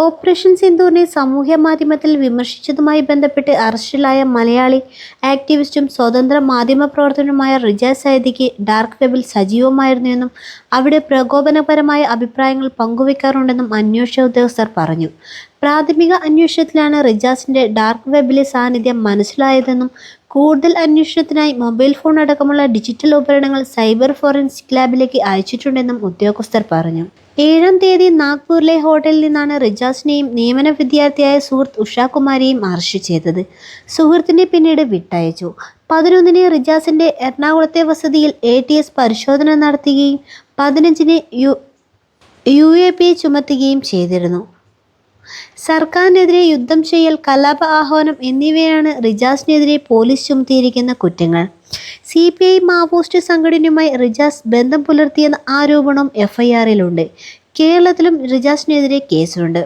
Operation സിന്ദൂറിനെ സമൂഹ മാധ്യമത്തിൽ വിമർശിച്ചതുമായി ബന്ധപ്പെട്ട് അറസ്റ്റിലായ മലയാളി ആക്ടിവിസ്റ്റും സ്വതന്ത്ര മാധ്യമ പ്രവർത്തകനുമായ റിജ സൈദിക്ക് ഡാർക്ക് വെബിൽ സജീവമായിരുന്നുവെന്നും അവിടെ പ്രകോപനപരമായ അഭിപ്രായങ്ങൾ പങ്കുവെക്കാറുണ്ടെന്നും അന്വേഷണ ഉദ്യോഗസ്ഥർ പറഞ്ഞു. പ്രാഥമിക അന്വേഷണത്തിലാണ് റിജാസിന്റെ ഡാർക്ക് വെബിലെ സാന്നിധ്യം മനസ്സിലായതെന്നും കൂടുതൽ അന്വേഷണത്തിനായി മൊബൈൽ ഫോൺ അടക്കമുള്ള ഡിജിറ്റൽ ഉപകരണങ്ങൾ സൈബർ ഫോറൻസിക് ലാബിലേക്ക് അയച്ചിട്ടുണ്ടെന്നും ഉദ്യോഗസ്ഥർ പറഞ്ഞു. ഏഴാം തീയതി നാഗ്പൂരിലെ ഹോട്ടലിൽ നിന്നാണ് റിജാസിനെയും നിയമന വിദ്യാർത്ഥിയായ സുഹൃത്ത് ഉഷാകുമാരിയും അറസ്റ്റ് ചെയ്തത്. സുഹൃത്തിനെ പിന്നീട് വിട്ടയച്ചു. പതിനൊന്നിന് റിജാസിന്റെ എറണാകുളത്തെ വസതിയിൽ എ ടി എസ് പരിശോധന നടത്തുകയും പതിനഞ്ചിന് യു യു എ പി ചുമത്തുകയും ചെയ്തിരുന്നു. സർക്കാരിനെതിരെ യുദ്ധം ചെയ്യൽ, കലാപ ആഹ്വാനം എന്നിവയാണ് റിജാസിനെതിരെ പോലീസ് ചുമത്തിയിരിക്കുന്ന കുറ്റങ്ങൾ. സി പി ഐ മാവോയിസ്റ്റ് സംഘടനയുമായി റിജാസ് ബന്ധം പുലർത്തിയെന്ന ആരോപണം എഫ്ഐആറിലുണ്ട്. കേരളത്തിലും റിജാസിനെതിരെ കേസുണ്ട്.